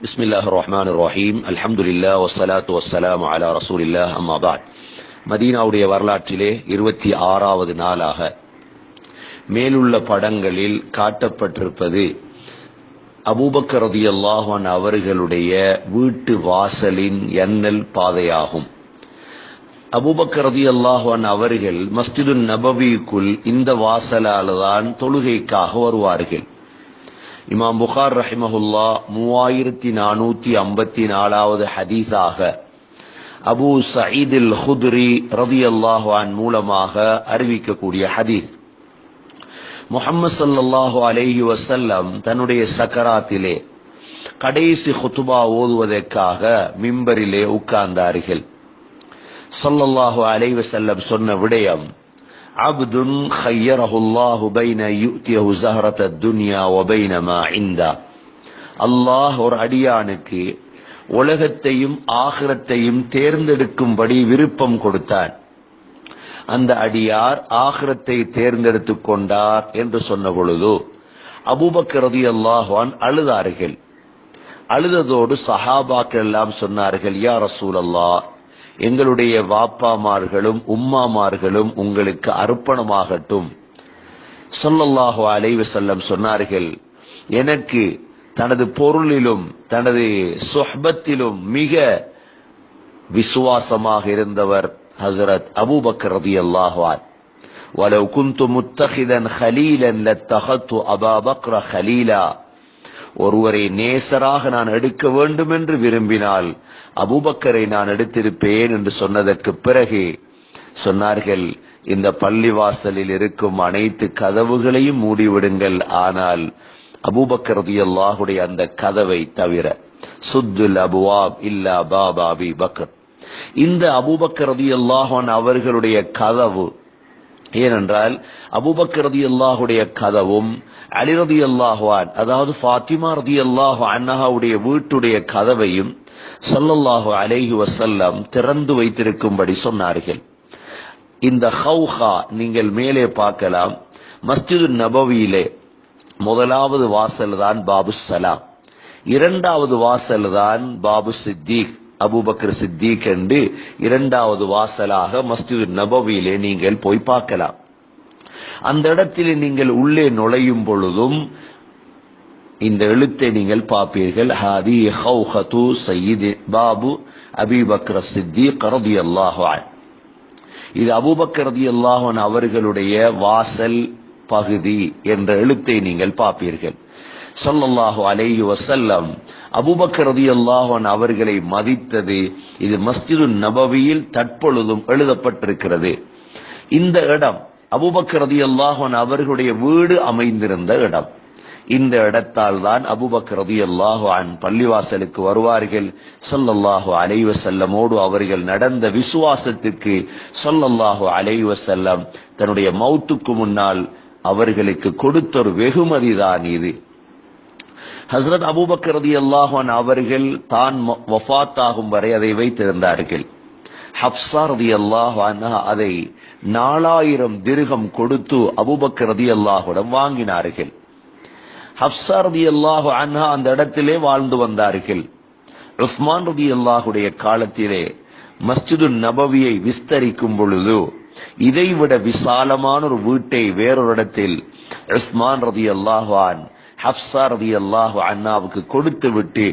بسم الله الرحمن الرحيم الحمد لله والصلاة والسلام على رسول الله أما بعد மதீனாவுடைய வரலாற்றிலே இருபத்தி ஆறாவது நாளாக மேலுள்ள படங்களில் காட்டப்பட்டிருப்பது அபூபக்கர் ரதியல்லாஹன் அவர்களுடைய வீட்டு வாசலின் எண்ணல் பாதையாகும் அபூபக்கர் ரதியல்லாஹன் அவர்கள் மஸ்ஜிது நபவிக்குள் இந்த வாசலால் தான் தொழுகைக்காக வருவார்கள் இமாம் புகார் ரஹிமஹுல்லா மூவாயிரத்தி நானூத்தி ஐம்பத்தி நாலாவது ஹதீஸாக அபு சயீதில் ஹுத்ரி ரதி அல்லாஹான் மூலமாக அறிவிக்கக்கூடிய ஹதீஸ். முகமது சல்லாஹூ அலேஹி வசல்லம் தன்னுடைய சக்கராத்திலே கடைசி ஹுத்துபா ஓதுவதற்காக மிம்பரிலே உட்கார்ந்தார்கள். சொல்லல்லாஹு அலைவசல்லம் சொன்ன விடயம் عبد خيره الله بين يؤتيه زهرة الدنيا وبين ما عنده அல்லாஹ் ஒரு அடியானுக்கு உலகத்தையும் ஆகிரத்தையும் தேர்ந்தெடுக்கும்படி விருப்பம் கொடுத்தான் அந்த அடியார் ஆகிரத்தை தேர்ந்தெடுத்துக் கொண்டார் என்று சொன்ன பொழுது அபூபக்கரதி அல்லாஹான் அழுதார்கள் அழுததோடு சஹாபாக்கள் எல்லாம் சொன்னார்கள் யா ரசூல் அல்லாஹ் எங்களுடைய வாப்பாமார்களும் உம்மாமார்களும் உங்களுக்கு அர்ப்பணமாகட்டும் சொல்லல்லாஹு அலைவு செல்லம் சொன்னார்கள் எனக்கு தனது பொருளிலும் தனது சொஹ்பத்திலும் மிக விசுவாசமாக இருந்தவர் ஹசரத் அபூபக்கர் ரதி அல்லாஹான் ولو كنت متخذا خليلا لاتخذت ابا بكر خليلا ஒருவரை நேசராக நான் எடுக்க வேண்டும் என்று விரும்பினால் அபூபக்கரை நான் எடுத்திருப்பேன் என்று சொன்னதற்கு பிறகு சொன்னார்கள் இந்த பள்ளிவாசலில் இருக்கும் அனைத்து கதவுகளையும் மூடிவிடுங்கள். ஆனால் அபூபக்கரதி அல்லாஹுடைய அந்த கதவை தவிர சுத்துல் அபுவாப் இல்லா பாபா அபி பக்கர். இந்த அபூபக்கரதி அல்லாஹான் அவர்களுடைய கதவு ஏனென்றால் அபுபக்கரதி அல்லாஹுடைய கதவும் அலிரதி அல்லாஹுவான் அதாவது ஃபாத்திமா ரதி அல்லாஹு அன்னஹாவுடைய வீட்டுடைய கதவையும் சல்லல்லாஹு அலைஹி வசல்லம் திறந்து வைத்திருக்கும்படி சொன்னார்கள். இந்த ஹவுஹா நீங்கள் மேலே பார்க்கலாம். மஸ்ஜிது நபவியிலே முதலாவது வாசல் தான் பாபு சலாம். இரண்டாவது வாசல் தான் பாபு சித்திக். அபுபக்கர் சித்திக் என்று இரண்டாவது வாசலாக மஸ்ஜிது நபவியிலே நீங்கள் போய் பார்க்கலாம். அந்த இடத்தில் நீங்கள் உள்ளே நுழையும் பொழுதும் இந்த எழுத்தை நீங்கள் பார்ப்பீர்கள். ஹாதி ஹவுஹது சையீது பாபு அபிபக்ர சித்தி கரதி அல்லாஹான் இது அபுபக்ரதி அல்லாஹன் அவர்களுடைய வாசல் பகுதி என்ற எழுத்தை நீங்கள் பார்ப்பீர்கள். சொல்லல்லாஹு அலைஹி வசல்லம் அபுபக்கர் ரதி அல்லாஹன் அவர்களை மதித்தது இது மஸ்ஜிது நபவியில் தற்பொழுதும் எழுதப்பட்டிருக்கிறது. இந்த இடம் அபுபக்கர் ரதி அல்லாஹன் அவர்களுடைய வீடு அமைந்திருந்த இடம். இந்த இடத்தால் தான் அபுபக்கர் ரதி அல்லாஹு அன் பள்ளிவாசலுக்கு வருவார்கள். சொல்லல்லாஹு அலைவ செல்லமோடு அவர்கள் நடந்த விசுவாசத்துக்கு சொல்லல்லாஹு அலைவ செல்லம் தன்னுடைய மௌத்துக்கு முன்னால் அவர்களுக்கு கொடுத்த ஒரு வெகுமதி தான் இது. ஹசரத் அபூபக்கர் ரதி அல்லாஹான் அவர்கள் தான் வஃத்தாகும் வரை அதை வைத்திருந்தார்கள். ஹப்சா ரதி அல்லாஹான் அதை நாலாயிரம் திருகம் கொடுத்து அபூபக்கர் ரதி அல்லாஹுடன் வாங்கினார்கள். ஹப்சா ரதி அல்லாஹு அன்ஹா அந்த இடத்திலே வாழ்ந்து வந்தார்கள். உஸ்மான் ரதி அல்லாஹுடைய காலத்திலே மஸ்ஜிது நபவியை விஸ்தரிக்கும் பொழுது இதைவிட விசாலமான ஒரு வீட்டை வேறொரு இடத்தில் உஸ்மான் ரதி அல்லாஹான் ஹப்சா ரதி அல்லாஹு அண்ணாவுக்கு கொடுத்து விட்டு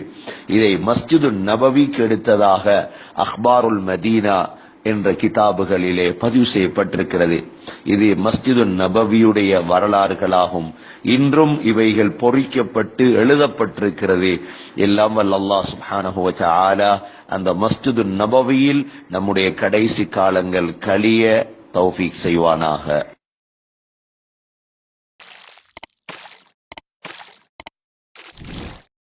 இதை மஸ்ஜிது நபவிக்கு எடுத்ததாக அஹ்பாருல் மதீனா என்ற கிதாபுகளிலே பதிவு செய்யப்பட்டிருக்கிறது. இது மஸ்ஜிது நபவியுடைய வரலாறுகளாகும். இன்றும் இவைகள் பொறிக்கப்பட்டு எழுதப்பட்டிருக்கிறது. எல்லாம் வல்ல அல்லாஹ் சுப்ஹானஹு தஆலா அந்த மஸ்ஜிது நபவியில் நம்முடைய கடைசி காலங்கள் கழிய தௌஃபீக் செய்வானாக.